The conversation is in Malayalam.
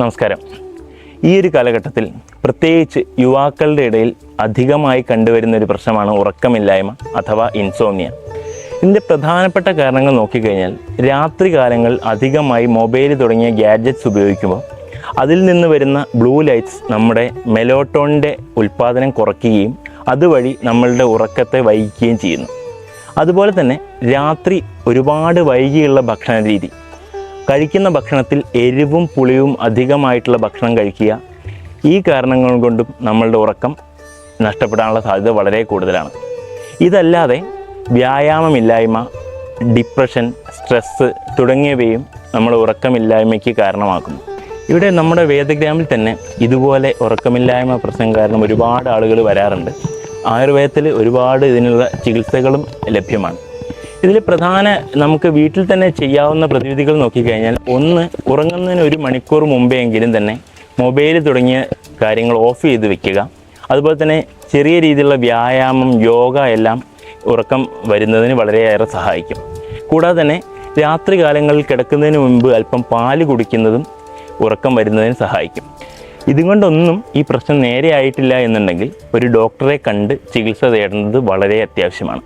നമസ്കാരം. ഈ ഒരു കാലഘട്ടത്തിൽ പ്രത്യേകിച്ച് യുവാക്കളുടെ ഇടയിൽ അധികമായി കണ്ടുവരുന്ന ഒരു പ്രശ്നമാണ് ഉറക്കമില്ലായ്മ അഥവാ ഇൻസോമിയ ഇതിന്റെ പ്രധാനപ്പെട്ട കാരണങ്ങൾ നോക്കിക്കഴിഞ്ഞാൽ രാത്രി കാലങ്ങൾ അധികമായി മൊബൈൽ തുടങ്ങിയ ഗാഡ്ജറ്റ്സ് ഉപയോഗിക്കുമ്പോൾ അതിൽ നിന്ന് വരുന്ന ബ്ലൂ ലൈറ്റ്സ് നമ്മുടെ മെലോട്ടോണിന്റെ ഉൽപ്പാദനം കുറയ്ക്കുകയും അതുവഴി നമ്മളുടെ ഉറക്കത്തെ വൈകിക്കുകയും ചെയ്യുന്നു. അതുപോലെ തന്നെ രാത്രി ഒരുപാട് വൈകിയുള്ള ഭക്ഷണ രീതി കഴിക്കുന്ന ഭക്ഷണത്തിൽ എരിവും പുളിയും അധികമായിട്ടുള്ള ഭക്ഷണം കഴിക്കുക. ഈ കാരണങ്ങൾ കൊണ്ടും നമ്മളുടെ ഉറക്കം നഷ്ടപ്പെടാനുള്ള സാധ്യത വളരെ കൂടുതലാണ്. ഇതല്ലാതെ വ്യായാമമില്ലായ്മ ഡിപ്രഷൻ സ്ട്രെസ്സ് തുടങ്ങിയവയും നമ്മൾ ഉറക്കമില്ലായ്മയ്ക്ക് കാരണമാക്കുന്നു. ഇവിടെ നമ്മുടെ വേദഗ്രാമിൽ തന്നെ ഇതുപോലെ ഉറക്കമില്ലായ്മ പ്രശ്നം കാരണം ഒരുപാട് ആളുകൾ വരാറുണ്ട്. ആയുർവേദത്തിൽ ഒരുപാട് ഇതിനുള്ള ചികിത്സകളും ലഭ്യമാണ്. ഇതിൽ പ്രധാന നമുക്ക് വീട്ടിൽ തന്നെ ചെയ്യാവുന്ന പ്രതിവിധികൾ നോക്കിക്കഴിഞ്ഞാൽ ഒന്ന് ഉറങ്ങുന്നതിന് ഒരു മണിക്കൂർ മുമ്പെങ്കിലും തന്നെ മൊബൈൽ തുടങ്ങിയ കാര്യങ്ങൾ ഓഫ് ചെയ്ത് വെക്കുക. അതുപോലെ തന്നെ ചെറിയ രീതിയിലുള്ള വ്യായാമം യോഗ എല്ലാം ഉറക്കം വരുന്നതിന് വളരെയേറെ സഹായിക്കും. കൂടാതെ തന്നെ രാത്രി കാലങ്ങളിൽ കിടക്കുന്നതിന് മുമ്പ് അല്പം പാൽ കുടിക്കുന്നതും ഉറക്കം വരുന്നതിന് സഹായിക്കും. ഇതുകൊണ്ടൊന്നും ഈ പ്രശ്നം നേരെയായിട്ടില്ല എന്നുണ്ടെങ്കിൽ ഒരു ഡോക്ടറെ കണ്ട് ചികിത്സ തേടുന്നത് വളരെ അത്യാവശ്യമാണ്.